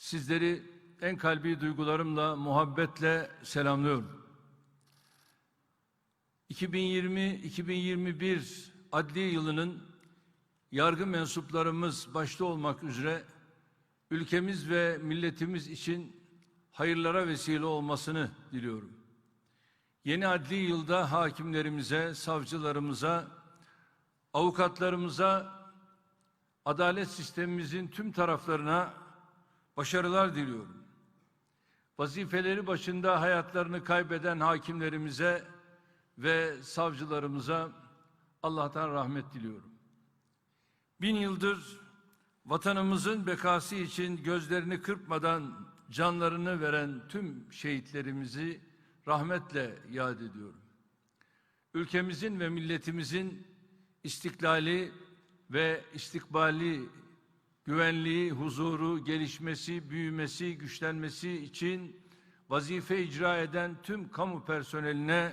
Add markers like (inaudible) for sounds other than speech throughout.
Sizleri en kalbi duygularımla, muhabbetle selamlıyorum. 2020-2021 adli yılının yargı mensuplarımız başta olmak üzere ülkemiz ve milletimiz için hayırlara vesile olmasını diliyorum. Yeni adli yılda hakimlerimize, savcılarımıza, avukatlarımıza, adalet sistemimizin tüm taraflarına başarılar diliyorum. Vazifeleri başında hayatlarını kaybeden hakimlerimize ve savcılarımıza Allah'tan rahmet diliyorum. Bin yıldır vatanımızın bekası için gözlerini kırpmadan canlarını veren tüm şehitlerimizi rahmetle yad ediyorum. Ülkemizin ve milletimizin istiklali ve istikbali, güvenliği, huzuru, gelişmesi, büyümesi, güçlenmesi için vazife icra eden tüm kamu personeline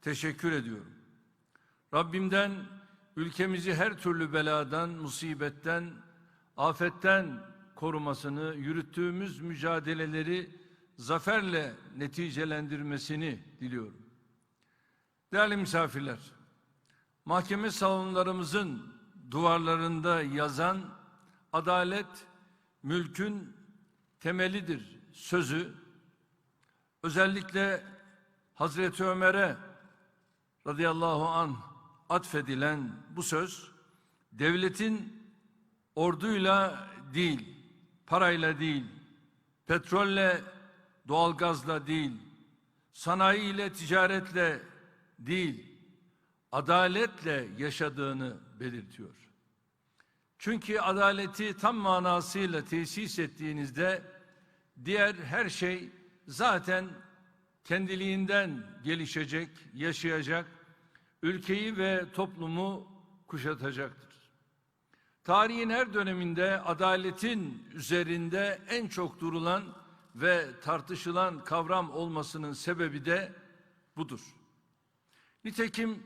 teşekkür ediyorum. Rabbimden ülkemizi her türlü beladan, musibetten, afetten korumasını, yürüttüğümüz mücadeleleri zaferle neticelendirmesini diliyorum. Değerli misafirler, mahkeme salonlarımızın duvarlarında yazan adalet mülkün temelidir sözü özellikle Hazreti Ömer'e radıyallahu an atfedilen bu söz devletin orduyla değil, parayla değil, petrolle, doğalgazla değil, sanayiyle, ticaretle değil, adaletle yaşadığını belirtiyor. Çünkü adaleti tam manasıyla tesis ettiğinizde diğer her şey zaten kendiliğinden gelişecek, yaşayacak, ülkeyi ve toplumu kuşatacaktır. Tarihin her döneminde adaletin üzerinde en çok durulan ve tartışılan kavram olmasının sebebi de budur. Nitekim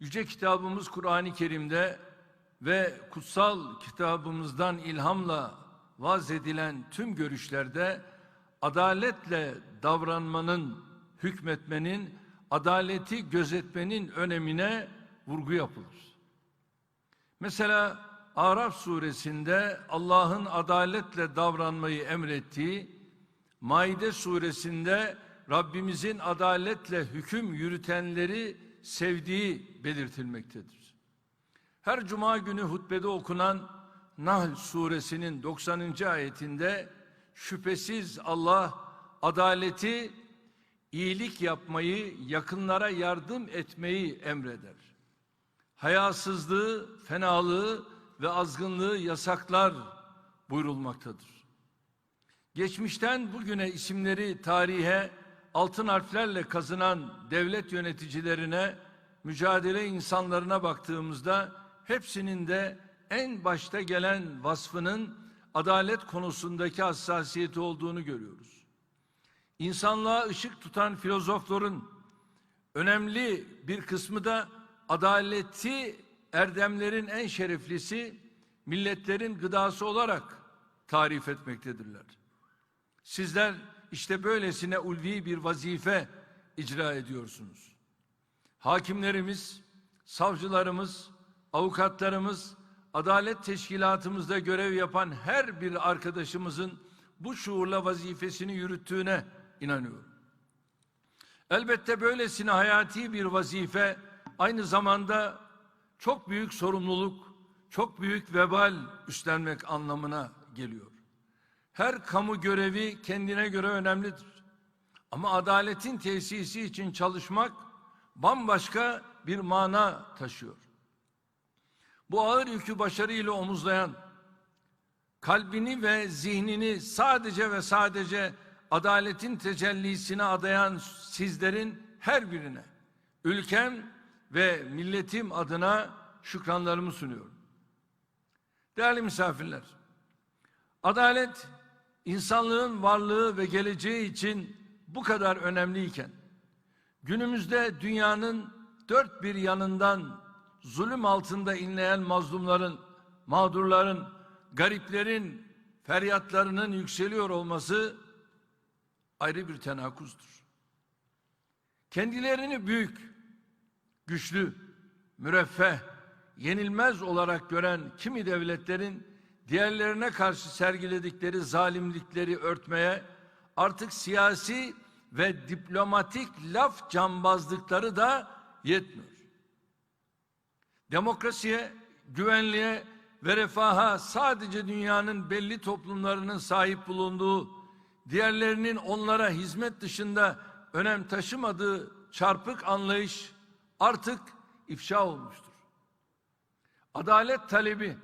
yüce kitabımız Kur'an-ı Kerim'de ve kutsal kitabımızdan ilhamla vaz edilen tüm görüşlerde adaletle davranmanın, hükmetmenin, adaleti gözetmenin önemine vurgu yapılır. Mesela Araf suresinde Allah'ın adaletle davranmayı emrettiği, Maide suresinde Rabbimizin adaletle hüküm yürütenleri sevdiği belirtilmektedir. Her cuma günü hutbede okunan Nahl suresinin 90. ayetinde şüphesiz Allah adaleti, iyilik yapmayı, yakınlara yardım etmeyi emreder. Hayasızlığı, fenalığı ve azgınlığı yasaklar buyurulmaktadır. Geçmişten bugüne isimleri tarihe altın harflerle kazınan devlet yöneticilerine, mücadele insanlarına baktığımızda hepsinin de en başta gelen vasfının adalet konusundaki hassasiyeti olduğunu görüyoruz. İnsanlığa ışık tutan filozofların önemli bir kısmı da adaleti erdemlerin en şereflisi, milletlerin gıdası olarak tarif etmektedirler. Sizler işte böylesine ulvi bir vazife icra ediyorsunuz. Hakimlerimiz, savcılarımız, avukatlarımız, adalet teşkilatımızda görev yapan her bir arkadaşımızın bu şuurla vazifesini yürüttüğüne inanıyorum. Elbette böylesine hayati bir vazife aynı zamanda çok büyük sorumluluk, çok büyük vebal üstlenmek anlamına geliyor. Her kamu görevi kendine göre önemlidir. Ama adaletin tesisi için çalışmak bambaşka bir mana taşıyor. Bu ağır yükü başarıyla omuzlayan, kalbini ve zihnini sadece ve sadece adaletin tecellisine adayan sizlerin her birine, ülkem ve milletim adına şükranlarımı sunuyorum. Değerli misafirler, adalet insanlığın varlığı ve geleceği için bu kadar önemliyken, günümüzde dünyanın dört bir yanından zulüm altında inleyen mazlumların, mağdurların, gariplerin, feryatlarının yükseliyor olması ayrı bir tenakuzdur. Kendilerini büyük, güçlü, müreffeh, yenilmez olarak gören kimi devletlerin diğerlerine karşı sergiledikleri zalimlikleri örtmeye artık siyasi ve diplomatik laf cambazlıkları da yetmiyor. Demokrasiye, güvenliğe ve refaha sadece dünyanın belli toplumlarının sahip bulunduğu, diğerlerinin onlara hizmet dışında önem taşımadığı çarpık anlayış artık ifşa olmuştur. Adalet talebi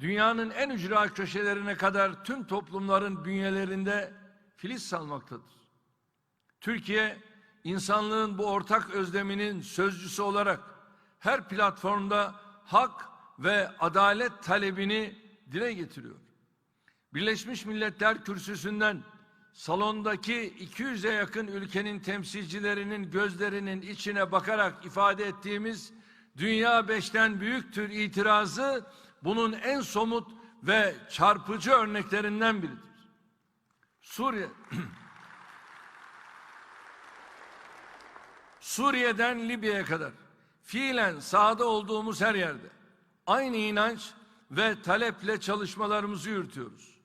dünyanın en ücra köşelerine kadar tüm toplumların bünyelerinde filiz salmaktadır. Türkiye insanlığın bu ortak özleminin sözcüsü olarak her platformda hak ve adalet talebini dile getiriyor. Birleşmiş Milletler kürsüsünden salondaki 200'e yakın ülkenin temsilcilerinin gözlerinin içine bakarak ifade ettiğimiz dünya beşten büyüktür itirazı bunun en somut ve çarpıcı örneklerinden biridir. Suriye (clears throat) Suriye'den Libya'ya kadar fiilen sahada olduğumuz her yerde aynı inanç ve taleple çalışmalarımızı yürütüyoruz.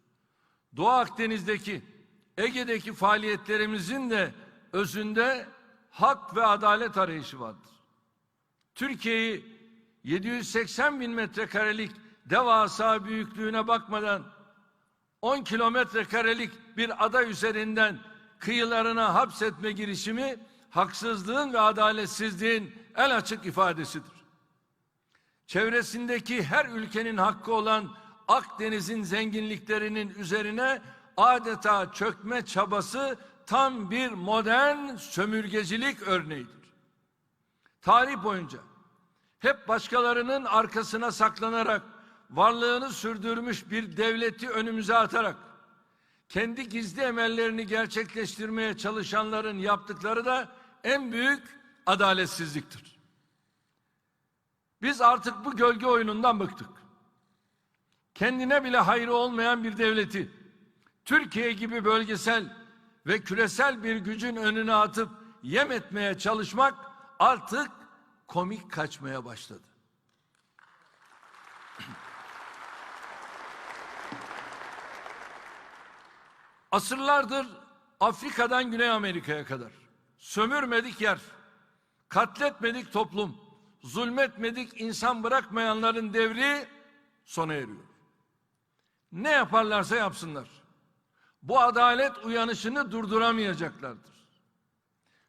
Doğu Akdeniz'deki, Ege'deki faaliyetlerimizin de özünde hak ve adalet arayışı vardır. Türkiye'yi 780 bin metrekarelik devasa büyüklüğüne bakmadan 10 kilometre karelik bir ada üzerinden kıyılarına hapsetme girişimi haksızlığın ve adaletsizliğin en açık ifadesidir. Çevresindeki her ülkenin hakkı olan Akdeniz'in zenginliklerinin üzerine adeta çökme çabası tam bir modern sömürgecilik örneğidir. Tarih boyunca hep başkalarının arkasına saklanarak varlığını sürdürmüş bir devleti önümüze atarak kendi gizli emellerini gerçekleştirmeye çalışanların yaptıkları da en büyük adaletsizliktir. Biz artık bu gölge oyunundan bıktık. Kendine bile hayrı olmayan bir devleti Türkiye gibi bölgesel ve küresel bir gücün önüne atıp yem etmeye çalışmak artık komik kaçmaya başladı. (clears throat) Asırlardır Afrika'dan Güney Amerika'ya kadar sömürmedik yer, katletmedik toplum, zulmetmedik insan bırakmayanların devri sona eriyor. Ne yaparlarsa yapsınlar. Bu adalet uyanışını durduramayacaklardır.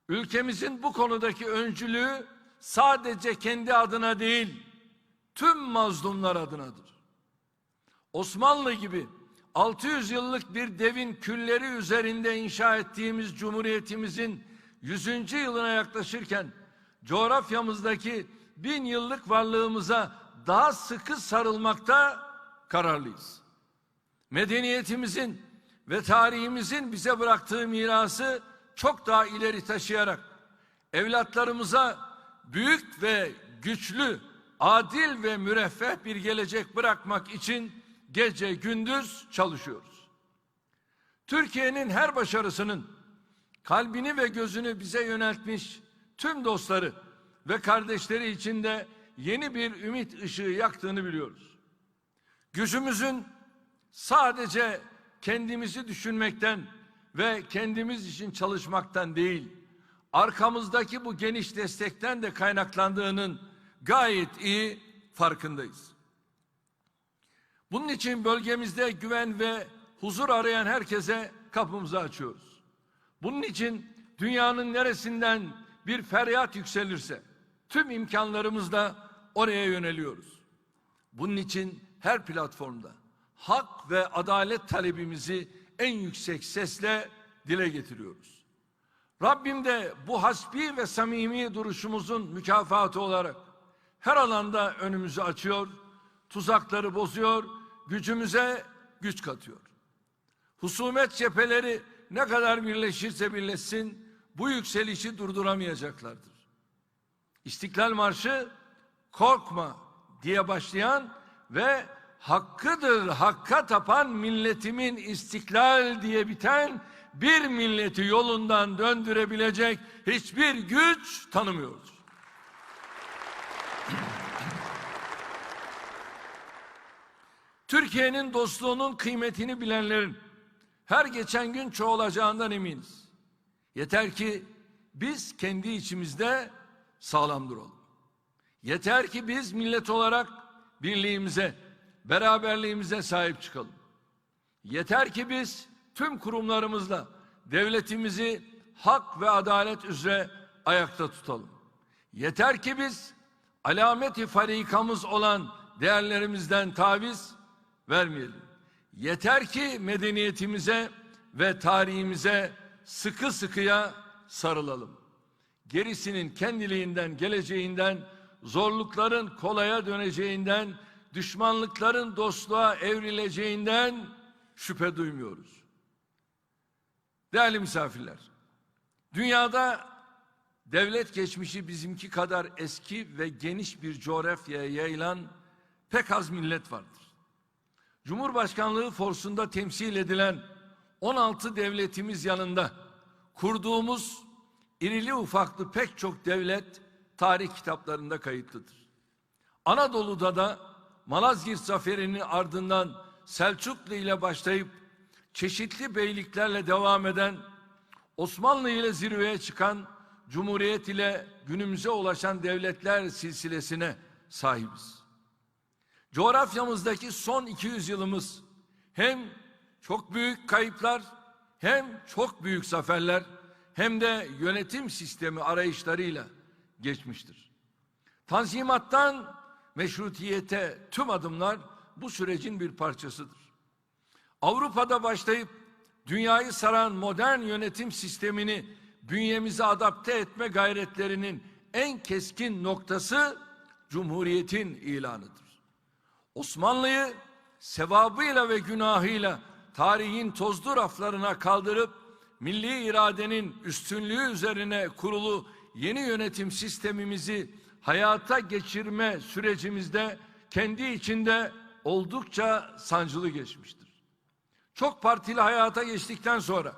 Ülkemizin bu konudaki öncülüğü sadece kendi adına değil, tüm mazlumlar adınadır. Osmanlı gibi 600 yıllık bir devin külleri üzerinde inşa ettiğimiz cumhuriyetimizin 100. yılına yaklaşırken coğrafyamızdaki bin yıllık varlığımıza daha sıkı sarılmakta kararlıyız. Medeniyetimizin ve tarihimizin bize bıraktığı mirası çok daha ileri taşıyarak evlatlarımıza büyük ve güçlü, adil ve müreffeh bir gelecek bırakmak için gece gündüz çalışıyoruz. Türkiye'nin her başarısının kalbini ve gözünü bize yöneltmiş tüm dostları ve kardeşleri için de yeni bir ümit ışığı yaktığını biliyoruz. Gücümüzün sadece kendimizi düşünmekten ve kendimiz için çalışmaktan değil, arkamızdaki bu geniş destekten de kaynaklandığının gayet iyi farkındayız. Bunun için bölgemizde güven ve huzur arayan herkese kapımızı açıyoruz. Bunun için dünyanın neresinden bir feryat yükselirse tüm imkanlarımızla oraya yöneliyoruz. Bunun için her platformda hak ve adalet talebimizi en yüksek sesle dile getiriyoruz. Rabbim de bu hasbi ve samimi duruşumuzun mükafatı olarak her alanda önümüzü açıyor, tuzakları bozuyor, gücümüze güç katıyor. Husumet cepheleri ne kadar birleşirse birleşsin bu yükselişi durduramayacaklardır. İstiklal Marşı korkma diye başlayan ve hakkıdır hakka tapan milletimin istiklal diye biten bir milleti yolundan döndürebilecek hiçbir güç tanımıyoruz. Türkiye'nin dostluğunun kıymetini bilenlerin her geçen gün çoğalacağından eminiz. Yeter ki biz kendi içimizde sağlam duralım. Yeter ki biz millet olarak birliğimize, beraberliğimize sahip çıkalım. Yeter ki biz tüm kurumlarımızla devletimizi hak ve adalet üzere ayakta tutalım. Yeter ki biz alameti farikamız olan değerlerimizden taviz vermeyelim. Yeter ki medeniyetimize ve tarihimize sıkı sıkıya sarılalım. Gerisinin kendiliğinden geleceğinden, zorlukların kolaya döneceğinden, düşmanlıkların dostluğa evrileceğinden şüphe duymuyoruz. Değerli misafirler, dünyada devlet geçmişi bizimki kadar eski ve geniş bir coğrafyaya yayılan pek az millet vardır. Cumhurbaşkanlığı forsunda temsil edilen 16 devletimiz yanında kurduğumuz irili ufaklı pek çok devlet tarih kitaplarında kayıtlıdır. Anadolu'da da Malazgirt Zaferi'nin ardından Selçuklu ile başlayıp çeşitli beyliklerle devam eden Osmanlı ile zirveye çıkan Cumhuriyet ile günümüze ulaşan devletler silsilesine sahibiz. Coğrafyamızdaki son 200 yılımız hem çok büyük kayıplar hem çok büyük zaferler hem de yönetim sistemi arayışlarıyla geçmiştir. Tanzimattan meşrutiyete tüm adımlar bu sürecin bir parçasıdır. Avrupa'da başlayıp dünyayı saran modern yönetim sistemini bünyemize adapte etme gayretlerinin en keskin noktası Cumhuriyet'in ilanıdır. Osmanlı'yı sevabıyla ve günahıyla tarihin tozlu raflarına kaldırıp milli iradenin üstünlüğü üzerine kurulu yeni yönetim sistemimizi hayata geçirme sürecimizde kendi içinde oldukça sancılı geçmiştir. Çok partili hayata geçtikten sonra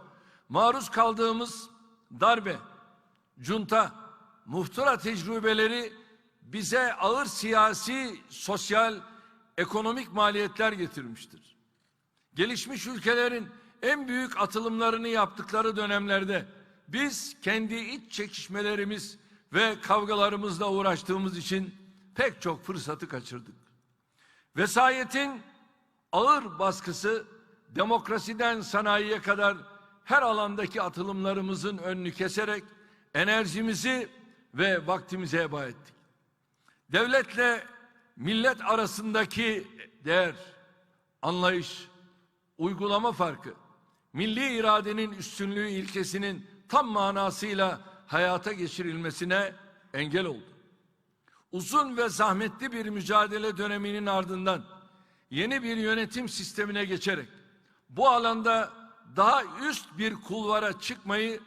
maruz kaldığımız darbe, junta, muhtıra tecrübeleri bize ağır siyasi, sosyal, ekonomik maliyetler getirmiştir. Gelişmiş ülkelerin en büyük atılımlarını yaptıkları dönemlerde biz kendi iç çekişmelerimiz ve kavgalarımızla uğraştığımız için pek çok fırsatı kaçırdık. Vesayetin ağır baskısı demokrasiden sanayiye kadar her alandaki atılımlarımızın önünü keserek enerjimizi ve vaktimizi heba ettik. Devletle millet arasındaki değer, anlayış, uygulama farkı, milli iradenin üstünlüğü ilkesinin tam manasıyla hayata geçirilmesine engel oldu. Uzun ve zahmetli bir mücadele döneminin ardından yeni bir yönetim sistemine geçerek bu alanda daha üst bir kulvara çıkmayı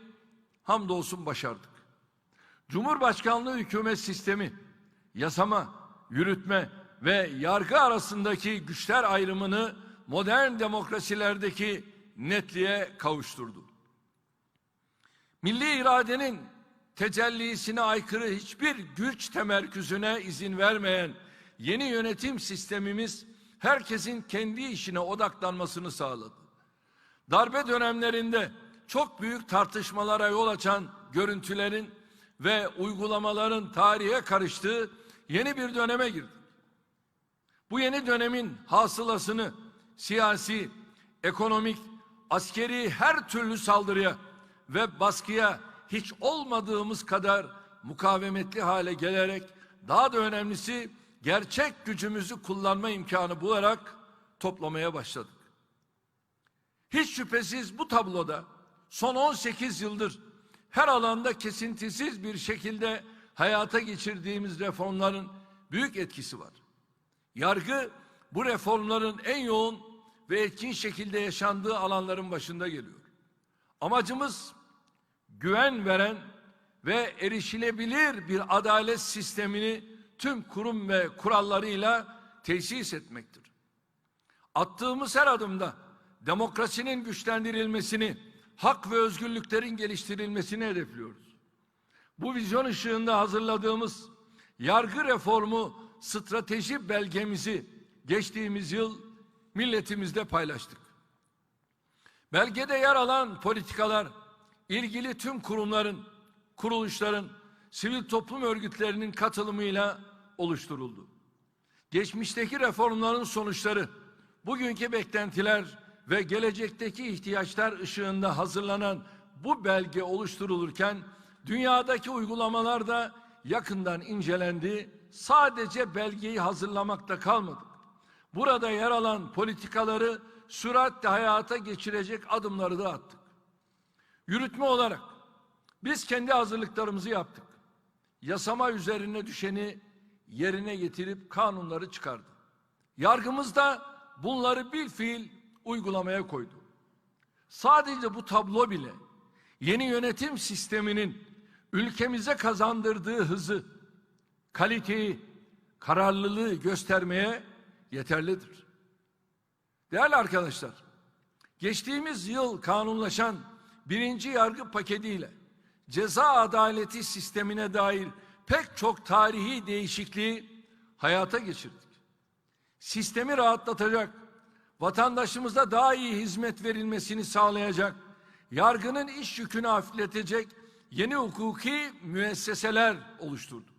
hamdolsun başardık. Cumhurbaşkanlığı hükümet sistemi, yasama, yürütme ve yargı arasındaki güçler ayrımını modern demokrasilerdeki netliğe kavuşturdu. Milli iradenin tecellisine aykırı hiçbir güç temerküzüne izin vermeyen yeni yönetim sistemimiz herkesin kendi işine odaklanmasını sağladı. Darbe dönemlerinde çok büyük tartışmalara yol açan görüntülerin ve uygulamaların tarihe karıştığı yeni bir döneme girdik. Bu yeni dönemin hasılasını siyasi, ekonomik, askeri her türlü saldırıya ve baskıya hiç olmadığımız kadar mukavemetli hale gelerek daha da önemlisi gerçek gücümüzü kullanma imkanı bularak toplamaya başladık. Hiç şüphesiz bu tabloda son 18 yıldır her alanda kesintisiz bir şekilde hayata geçirdiğimiz reformların büyük etkisi var. Yargı bu reformların en yoğun ve etkin şekilde yaşandığı alanların başında geliyor. Amacımız güven veren ve erişilebilir bir adalet sistemini tüm kurum ve kurallarıyla tesis etmektir. Attığımız her adımda demokrasinin güçlendirilmesini, hak ve özgürlüklerin geliştirilmesini hedefliyoruz. Bu vizyon ışığında hazırladığımız yargı reformu strateji belgemizi geçtiğimiz yıl milletimizle paylaştık. Belgede yer alan politikalar ilgili tüm kurumların, kuruluşların, sivil toplum örgütlerinin katılımıyla oluşturuldu. Geçmişteki reformların sonuçları, bugünkü beklentiler ve gelecekteki ihtiyaçlar ışığında hazırlanan bu belge oluşturulurken dünyadaki uygulamalar da yakından incelendi. Sadece belgeyi hazırlamakta kalmadık. Burada yer alan politikaları süratle hayata geçirecek adımları da attık. Yürütme olarak biz kendi hazırlıklarımızı yaptık. Yasama üzerine düşeni yerine getirip kanunları çıkardı. Yargımız da bunları bir fiil uygulamaya koydu. Sadece bu tablo bile yeni yönetim sisteminin ülkemize kazandırdığı hızı, kaliteyi, kararlılığı göstermeye yeterlidir. Değerli arkadaşlar, geçtiğimiz yıl kanunlaşan birinci yargı paketiyle ceza adaleti sistemine dair pek çok tarihi değişikliği hayata geçirdik. Sistemi rahatlatacak, vatandaşımıza daha iyi hizmet verilmesini sağlayacak, yargının iş yükünü hafifletecek yeni hukuki müesseseler oluşturduk.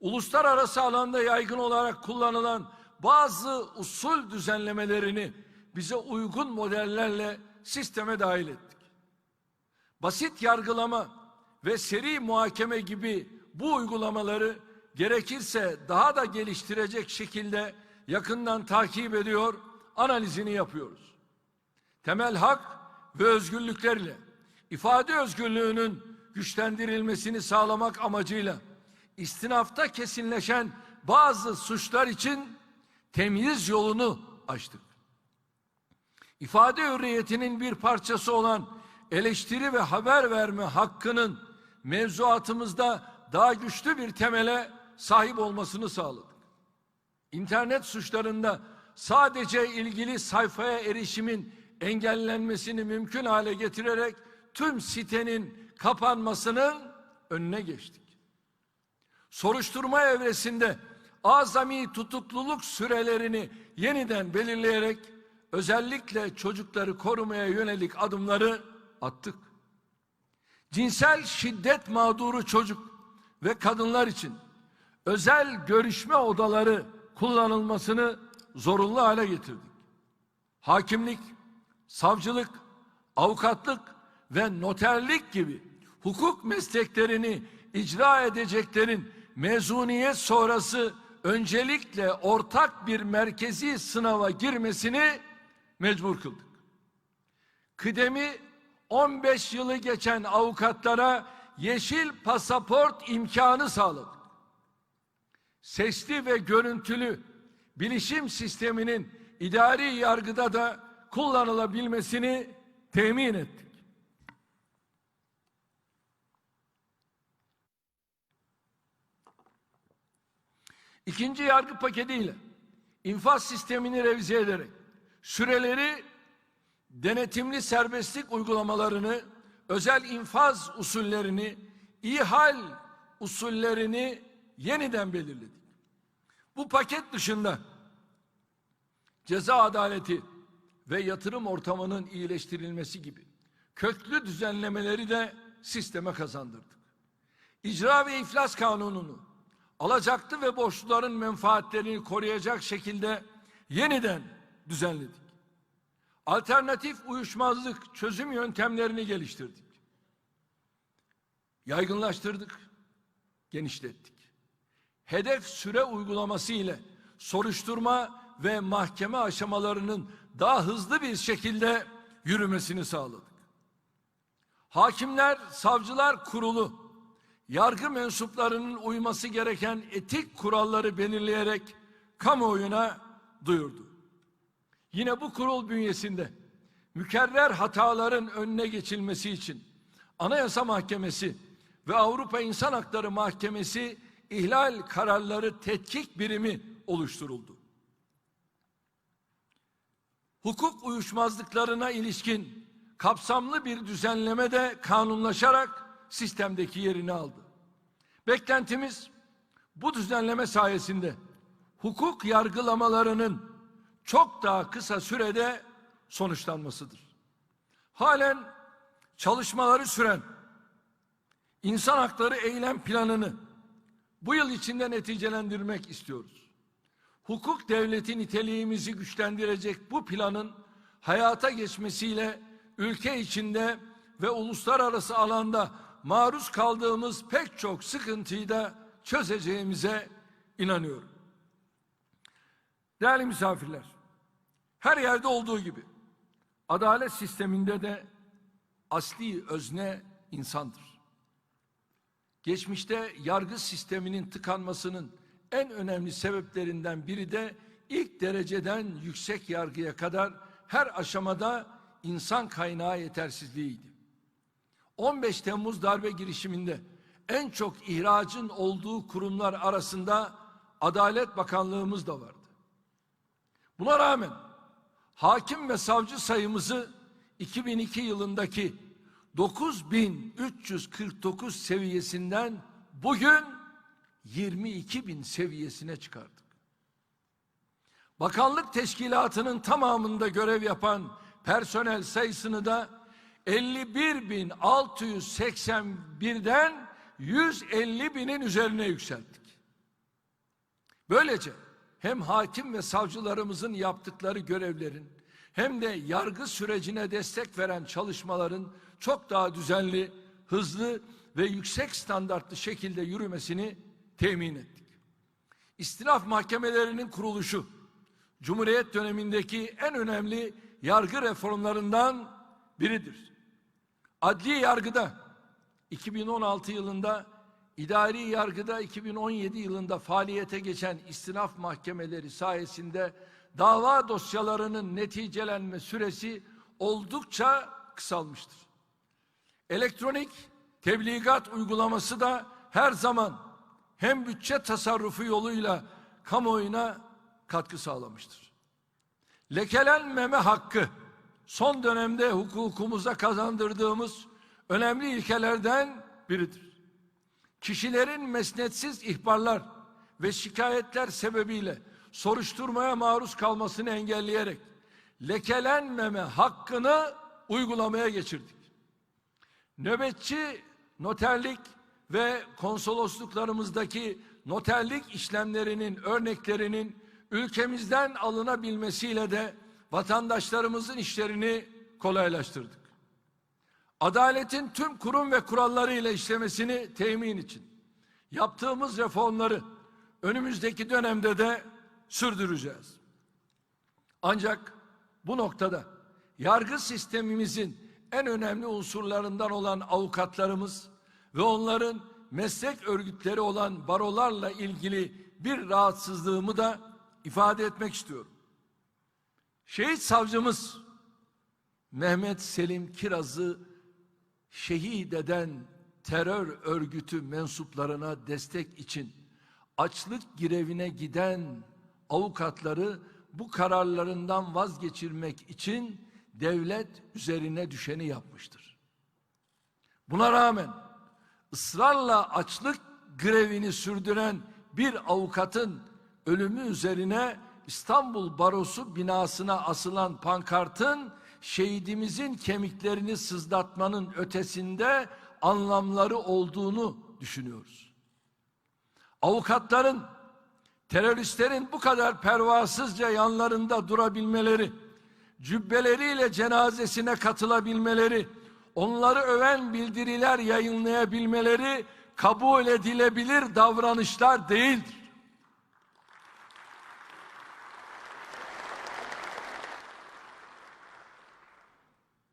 Uluslararası alanda yaygın olarak kullanılan bazı usul düzenlemelerini bize uygun modellerle sisteme dahil ettik. Basit yargılama ve seri muhakeme gibi bu uygulamaları gerekirse daha da geliştirecek şekilde yakından takip ediyor, analizini yapıyoruz. Temel hak ve özgürlüklerle ifade özgürlüğünün güçlendirilmesini sağlamak amacıyla istinafta kesinleşen bazı suçlar için temyiz yolunu açtık. İfade hürriyetinin bir parçası olan eleştiri ve haber verme hakkının mevzuatımızda daha güçlü bir temele sahip olmasını sağladık. İnternet suçlarında sadece ilgili sayfaya erişimin engellenmesini mümkün hale getirerek tüm sitenin kapanmasının önüne geçtik. Soruşturma evresinde azami tutukluluk sürelerini yeniden belirleyerek özellikle çocukları korumaya yönelik adımları attık. Cinsel şiddet mağduru çocuk ve kadınlar için özel görüşme odaları kullanılmasını zorunlu hale getirdik. Hakimlik, savcılık, avukatlık ve noterlik gibi hukuk mesleklerini icra edeceklerin mezuniyet sonrası öncelikle ortak bir merkezi sınava girmesini mecbur kıldık. Kıdemi 15 yılı geçen avukatlara yeşil pasaport imkanı sağladık. Sesli ve görüntülü bilişim sisteminin idari yargıda da kullanılabilmesini temin ettik. İkinci yargı paketiyle infaz sistemini revize ederek süreleri denetimli serbestlik uygulamalarını, özel infaz usullerini, ihal usullerini yeniden belirledik. Bu paket dışında ceza adaleti ve yatırım ortamının iyileştirilmesi gibi köklü düzenlemeleri de sisteme kazandırdık. İcra ve iflas kanununu alacaklı ve borçluların menfaatlerini koruyacak şekilde yeniden düzenledik. Alternatif uyuşmazlık çözüm yöntemlerini geliştirdik. Yaygınlaştırdık, genişlettik. Hedef süre uygulaması ile soruşturma ve mahkeme aşamalarının daha hızlı bir şekilde yürümesini sağladık. Hakimler, Savcılar Kurulu yargı mensuplarının uyması gereken etik kuralları belirleyerek kamuoyuna duyurdu. Yine bu kurul bünyesinde mükerrer hataların önüne geçilmesi için Anayasa Mahkemesi ve Avrupa İnsan Hakları Mahkemesi ihlal kararları tetkik birimi oluşturuldu. hukuk uyuşmazlıklarına ilişkin kapsamlı bir düzenleme de kanunlaşarak sistemdeki yerini aldı. Beklentimiz bu düzenleme sayesinde hukuk yargılamalarının çok daha kısa sürede sonuçlanmasıdır. Halen çalışmaları süren insan hakları eylem planını bu yıl içinde neticelendirmek istiyoruz. Hukuk devleti niteliğimizi güçlendirecek bu planın hayata geçmesiyle ülke içinde ve uluslararası alanda maruz kaldığımız pek çok sıkıntıyı da çözeceğimize inanıyorum. Değerli misafirler, her yerde olduğu gibi adalet sisteminde de asli özne insandır. Geçmişte yargı sisteminin tıkanmasının en önemli sebeplerinden biri de ilk dereceden yüksek yargıya kadar her aşamada insan kaynağı yetersizliğiydi. 15 Temmuz darbe girişiminde en çok ihracın olduğu kurumlar arasında Adalet Bakanlığımız da vardı. Buna rağmen hakim ve savcı sayımızı 2002 yılındaki 9349 seviyesinden bugün 22 bin seviyesine çıkardık. Bakanlık teşkilatının tamamında görev yapan personel sayısını da 51.681'den 150 binin üzerine yükselttik. Böylece hem hakim ve savcılarımızın yaptıkları görevlerin hem de yargı sürecine destek veren çalışmaların çok daha düzenli, hızlı ve yüksek standartlı şekilde yürümesini temin ettik. İstinaf mahkemelerinin kuruluşu, Cumhuriyet dönemindeki en önemli yargı reformlarından biridir. Adli yargıda 2016 yılında, idari yargıda 2017 yılında faaliyete geçen istinaf mahkemeleri sayesinde dava dosyalarının neticelenme süresi oldukça kısalmıştır. Elektronik tebligat uygulaması da her zaman hem bütçe tasarrufu yoluyla kamuoyuna katkı sağlamıştır. Lekelenmeme hakkı son dönemde hukukumuza kazandırdığımız önemli ilkelerden biridir. Kişilerin mesnetsiz ihbarlar ve şikayetler sebebiyle soruşturmaya maruz kalmasını engelleyerek lekelenmeme hakkını uygulamaya geçirdik. Nöbetçi noterlik ve konsolosluklarımızdaki noterlik işlemlerinin örneklerinin ülkemizden alınabilmesiyle de vatandaşlarımızın işlerini kolaylaştırdık. Adaletin tüm kurum ve kurallarıyla işlemesini temin için yaptığımız reformları önümüzdeki dönemde de sürdüreceğiz. Ancak bu noktada yargı sistemimizin en önemli unsurlarından olan avukatlarımız ve onların meslek örgütleri olan barolarla ilgili bir rahatsızlığımı da ifade etmek istiyorum. Şehit savcımız Mehmet Selim Kiraz'ı şehit eden terör örgütü mensuplarına destek için açlık girevine giden avukatları bu kararlarından vazgeçirmek için devlet üzerine düşeni yapmıştır. Buna rağmen ısrarla açlık grevini sürdüren bir avukatın ölümü üzerine İstanbul Barosu binasına asılan pankartın şehidimizin kemiklerini sızlatmanın ötesinde anlamları olduğunu düşünüyoruz. Avukatların teröristlerin bu kadar pervasızca yanlarında durabilmeleri, cübbeleriyle cenazesine katılabilmeleri, onları öven bildiriler yayınlayabilmeleri kabul edilebilir davranışlar değildir.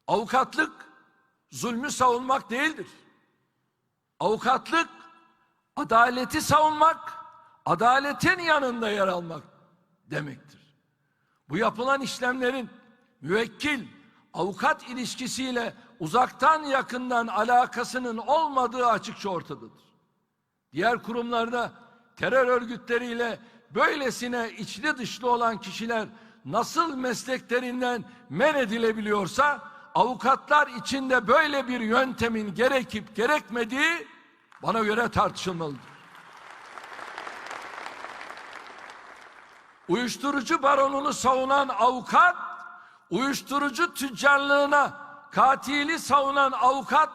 Avukatlık zulmü savunmak değildir. Avukatlık adaleti savunmak, adaletin yanında yer almak demektir. Bu yapılan işlemlerin müvekkil avukat ilişkisiyle uzaktan yakından alakasının olmadığı açıkça ortadadır. Diğer kurumlarda terör örgütleriyle böylesine içli dışlı olan kişiler nasıl mesleklerinden men edilebiliyorsa avukatlar içinde böyle bir yöntemin gerekip gerekmediği bana göre tartışılmalıdır. Uyuşturucu baronunu savunan avukat, uyuşturucu tüccarlığına katili savunan avukat,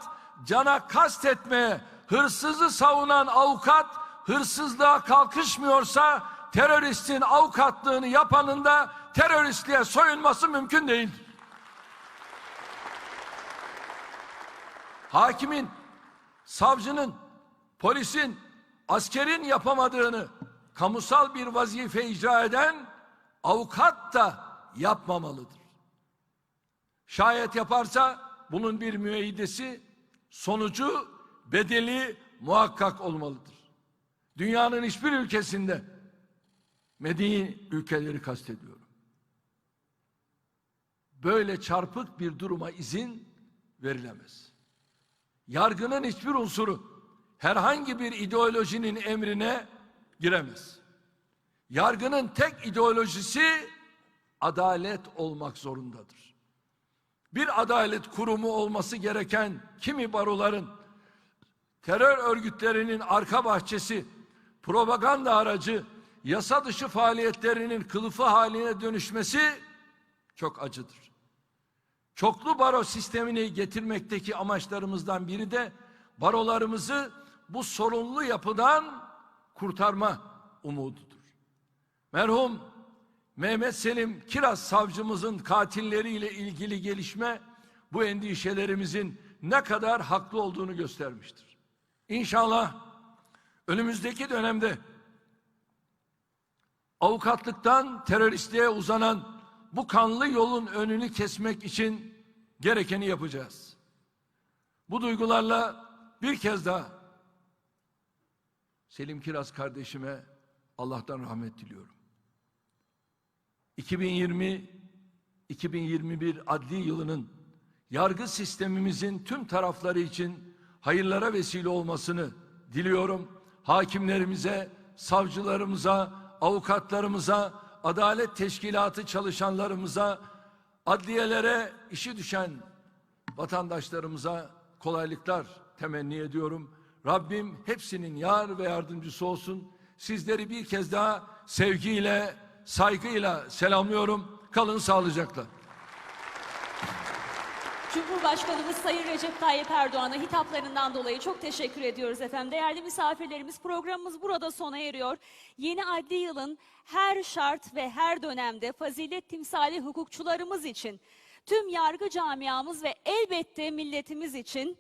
cana kastetmeye hırsızı savunan avukat, hırsızlığa kalkışmıyorsa teröristin avukatlığını yapanın da teröristliğe soyunması mümkün değildir. Hakimin, savcının, polisin, askerin yapamadığını kamusal bir vazife icra eden avukat da yapmamalıdır. Şayet yaparsa bunun bir müeyyidesi, sonucu, bedeli muhakkak olmalıdır. Dünyanın hiçbir ülkesinde medeni ülkeleri kastediyorum. Böyle çarpık bir duruma izin verilemez. Yargının hiçbir unsuru herhangi bir ideolojinin emrine giremez. Yargının tek ideolojisi adalet olmak zorundadır. Bir adalet kurumu olması gereken kimi baroların terör örgütlerinin arka bahçesi, propaganda aracı, yasa dışı faaliyetlerinin kılıfı haline dönüşmesi çok acıdır. Çoklu baro sistemini getirmekteki amaçlarımızdan biri de barolarımızı bu sorunlu yapıdan kurtarma umududur. Merhum Mehmet Selim Kiraz savcımızın katilleriyle ilgili gelişme bu endişelerimizin ne kadar haklı olduğunu göstermiştir. İnşallah önümüzdeki dönemde avukatlıktan teröristliğe uzanan bu kanlı yolun önünü kesmek için gerekeni yapacağız. Bu duygularla bir kez daha Selim Kiraz kardeşime Allah'tan rahmet diliyorum. 2020-2021 adli yılının yargı sistemimizin tüm tarafları için hayırlara vesile olmasını diliyorum. Hakimlerimize, savcılarımıza, avukatlarımıza, adalet teşkilatı çalışanlarımıza, adliyelere işi düşen vatandaşlarımıza kolaylıklar temenni ediyorum. Rabbim hepsinin yar ve yardımcısı olsun. Sizleri bir kez daha sevgiyle, saygıyla selamlıyorum. Kalın sağlıcakla. Cumhurbaşkanımız Sayın Recep Tayyip Erdoğan'a hitaplarından dolayı çok teşekkür ediyoruz efendim. Değerli misafirlerimiz programımız burada sona eriyor. Yeni adli yılın her şart ve her dönemde fazilet timsali hukukçularımız için, tüm yargı camiamız ve elbette milletimiz için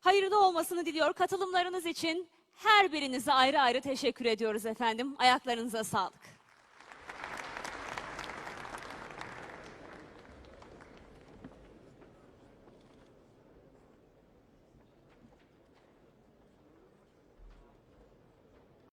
hayırlı olmasını diliyor. Katılımlarınız için her birinize ayrı ayrı teşekkür ediyoruz efendim. Ayaklarınıza sağlık.